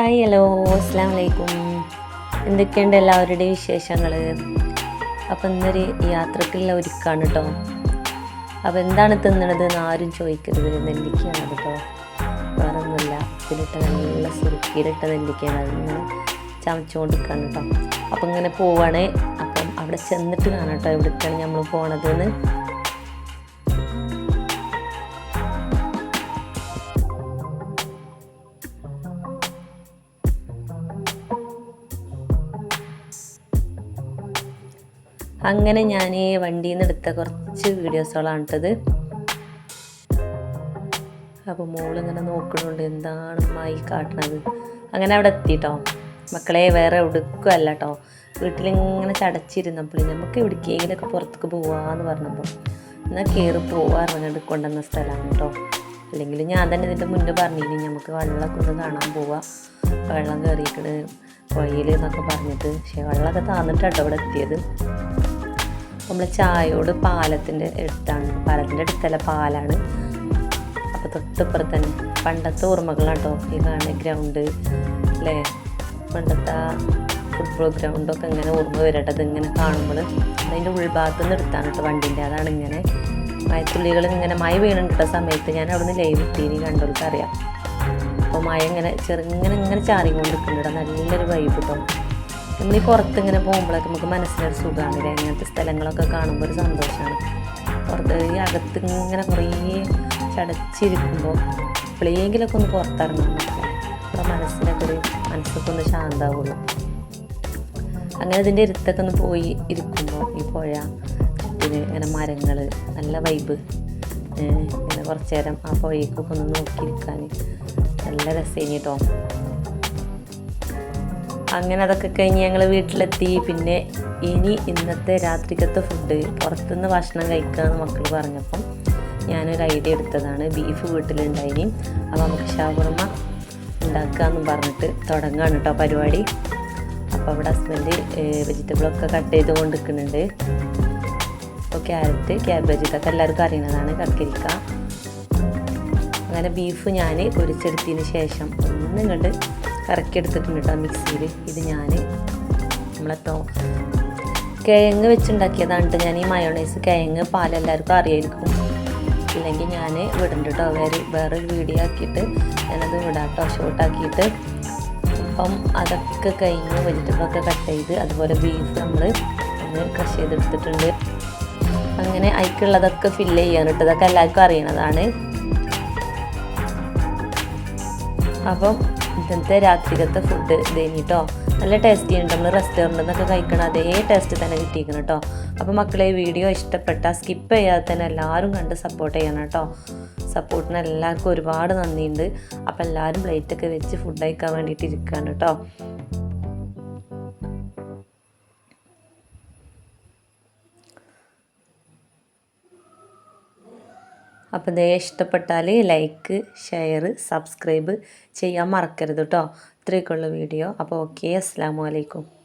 Hi hello അസ്സാം വലൈക്കും എന്തൊക്കെയുണ്ട് എല്ലാവരുടെയും വിശേഷങ്ങൾ അപ്പം ഇന്നൊരു യാത്രക്കുള്ള ഒരുക്കാണ് കേട്ടോ അപ്പോൾ എന്താണ് തിന്നണത് എന്ന് ആരും ചോദിക്കരുത്. നെല്ലിക്കയാണ് കേട്ടോ വേറെ ഒന്നുമില്ല ഇതിലിട്ട നല്ല സുറുക്കിയിലിട്ട നെല്ലിക്കയാണ് അതിങ്ങനെ ചമച്ചുകൊണ്ടിരിക്കുകയാണ് കേട്ടോ അപ്പം ഇങ്ങനെ പോവാണ്. അപ്പം അവിടെ ചെന്നിട്ട് കാണാം കേട്ടോ എവിടേക്കാണ് നമ്മൾ പോണതെന്ന്. അങ്ങനെ ഞാൻ വണ്ടിയിൽ നിന്ന് എടുത്ത കുറച്ച് വീഡിയോസുകളാണ് ഇട്ടത്. അപ്പോൾ മോളിങ്ങനെ നോക്കണുണ്ട് എന്താണ് മായി കാട്ടണത്. അങ്ങനെ അവിടെ എത്തിട്ടോ. മക്കളെ വേറെ എവിടെക്കുമല്ല കേട്ടോ വീട്ടിലിങ്ങനെ ചടച്ചിരുന്നപ്പോൾ നമുക്ക് എവിടേക്കെങ്കിലൊക്കെ പുറത്തേക്ക് പോവാന്ന് പറഞ്ഞപ്പോൾ എന്നാൽ കയറി പോവാ ഇറങ്ങിട്ട് കൊണ്ടുവന്ന സ്ഥലമാണ് കേട്ടോ. അല്ലെങ്കിൽ ഞാൻ തന്നെ ഇതിന്റെ മുന്നേ പറഞ്ഞിനി നമുക്ക് വെള്ളമൊക്കെ ഒന്ന് കാണാൻ പോവാം. വെള്ളം കയറിയിട്ട് പുഴയിൽ എന്നൊക്കെ പറഞ്ഞിട്ട്. പക്ഷേ വെള്ളമൊക്കെ താന്നിട്ടാണ് കേട്ടോ ഇവിടെ എത്തിയത്. നമ്മൾ ചായയോട് പാലത്തിന്റെ അടുത്താണ്. പാലത്തിന്റെ അടുത്തല്ല പാലാണ്. അപ്പോൾ തൊട്ടിപ്പുറത്ത് തന്നെ. പണ്ടത്തെ ഓർമ്മകളാണ് കേട്ടോ ഈ കാണുന്ന ഗ്രൗണ്ട് അല്ലേ പണ്ടത്തെ ഫുട്ബോൾ ഗ്രൗണ്ടൊക്കെ ഇങ്ങനെ ഓർമ്മ വരട്ടെ. ഇങ്ങനെ കാണുമ്പോൾ അതിന്റെ ഉൾഭാഗത്ത് നിന്ന് എടുത്താണ് കേട്ടോ വണ്ടിന്റെ. അതാണ് ഇങ്ങനെ മയത്തുള്ളികൾ ഇങ്ങനെ മഴ വീണിട്ട സമയത്ത്. ഞാൻ അവിടെ നിന്ന് ലൈവ് ഇട്ടീനി കണ്ടവർക്ക് അറിയാം അപ്പോൾ മഴ ഇങ്ങനെ ചെറുങ്ങനെ ഇങ്ങനെ ചാറിക്കൊണ്ടിരിക്കുന്നുണ്ട് നല്ലൊരു വൈബ് കേട്ടോ. നമ്മൾ ഈ പുറത്ത് ഇങ്ങനെ പോകുമ്പോഴൊക്കെ നമുക്ക് മനസ്സിനൊരു സുഖമാണ് അല്ലേ? ഇങ്ങനത്തെ സ്ഥലങ്ങളൊക്കെ കാണുമ്പോൾ ഒരു സന്തോഷമാണ് പുറത്ത് ഈ അകത്ത് ഇങ്ങനെ കുറേ ചടച്ചിരിക്കുമ്പോൾ എപ്പോഴെങ്കിലൊക്കെ ഒന്ന് പുറത്തിറങ്ങാൻ അപ്പോൾ മനസ്സിനൊക്കെ ഒരു മനസ്സൊക്കെ ഒന്ന് ശാന്താവുള്ളൂ. അങ്ങനെ ഇതിന്റെ ഇരുത്തൊക്കെ ഒന്ന് പോയി ഇരിക്കുമ്പോൾ ഈ പുഴ പിന്നെ ഇങ്ങനെ മരങ്ങൾ നല്ല വൈബ് ഇങ്ങനെ കുറച്ച് നേരം ആ പുഴയ്ക്കൊക്കെ ഒന്ന് നോക്കിയിരിക്കാൻ നല്ല രസേനി കേട്ടോ അങ്ങനെ അതൊക്കെ കഴിഞ്ഞ് ഞങ്ങൾ വീട്ടിലെത്തി. പിന്നെ ഇനി ഇന്നത്തെ രാത്രിക്കത്തെ ഫുഡ് പുറത്തുനിന്ന് ഭക്ഷണം കഴിക്കാമെന്ന് മക്കൾ പറഞ്ഞപ്പം ഞാനൊരു ഐഡിയ എടുത്തതാണ്. ബീഫ് വീട്ടിലുണ്ടായിനി. അപ്പോൾ നമുക്ക് ഷവർമ്മ ഉണ്ടാക്കാമെന്ന് പറഞ്ഞിട്ട് തുടങ്ങുകയാണ് കേട്ടോ പരിപാടി. അപ്പോൾ അവിടെ ഹസ്ബൻഡ് വെജിറ്റബിളൊക്കെ കട്ട് ചെയ്ത് കൊണ്ടിരിക്കുന്നുണ്ട്. അപ്പോൾ ക്യാരറ്റ് ക്യാബേജ് ഇതൊക്കെ എല്ലാവർക്കും അറിയുന്നതാണ്. കക്കരിക്ക. അങ്ങനെ ബീഫ് ഞാൻ പൊരിച്ചെടുത്തതിന് ശേഷം ഒന്നും കണ്ട് കറക്കി എടുത്തിട്ടുണ്ട് കേട്ടോ മിക്സിയിൽ. ഇത് ഞാൻ നമ്മളെ തോ കിഴങ്ങ് വെച്ചുണ്ടാക്കിയതാണ് ഞാൻ ഈ മയോണൈസ് കിഴങ്ങ് പാൽ എല്ലാവർക്കും അറിയായിരിക്കും. ഇല്ലെങ്കിൽ ഞാൻ വിടുന്നുണ്ട് കേട്ടോ. വേറെ വേറൊരു വീഡിയോ ആക്കിയിട്ട് ഞാനത് വിടാം കേട്ടോ. ഷോർട്ടാക്കിയിട്ട് അപ്പം അതൊക്കെ കഴിഞ്ഞ് വെജിറ്റബിളൊക്കെ കട്ട് ചെയ്ത് അതുപോലെ ബീഫ് നമ്മൾ ഒന്ന് ക്രഷ് ചെയ്തെടുത്തിട്ടുണ്ട്. അങ്ങനെ അതിക്കുള്ളതൊക്കെ ഫില്ല് ചെയ്യാൻ കേട്ടോ. ഇതൊക്കെ എല്ലാവർക്കും അറിയണതാണ്. അപ്പം ഇന്നത്തെ രാത്രികത്തെ ഫുഡ് ഇതേനി കേട്ടോ നല്ല ടേസ്റ്റി ഉണ്ട് നമ്മൾ റെസ്റ്റോറന്റിൽ നിന്നൊക്കെ കഴിക്കണം അതേ ടേസ്റ്റ് തന്നെ കിട്ടിയിരിക്കണം കേട്ടോ അപ്പോൾ മക്കളെ വീഡിയോ ഇഷ്ടപ്പെട്ടാൽ സ്കിപ്പ് ചെയ്യാതെ തന്നെ എല്ലാവരും കണ്ട് സപ്പോർട്ട് ചെയ്യണം കേട്ടോ സപ്പോർട്ടിന് എല്ലാവർക്കും ഒരുപാട് നന്ദിയുണ്ട്. അപ്പോൾ എല്ലാവരും പ്ലേറ്റൊക്കെ വെച്ച് ഫുഡ് കഴിക്കാൻ വേണ്ടിയിട്ട് ഇരിക്കുകയാണ് കേട്ടോ അപ്പോൾ ദേ ഇഷ്ടപ്പെട്ടാൽ ലൈക്ക് ഷെയർ സബ്സ്ക്രൈബ് ചെയ്യാൻ മറക്കരുത് കേട്ടോ. ഇത്രയൊക്കെയുള്ള വീഡിയോ. അപ്പോൾ ഓക്കെ അസ്സാം വലൈക്കും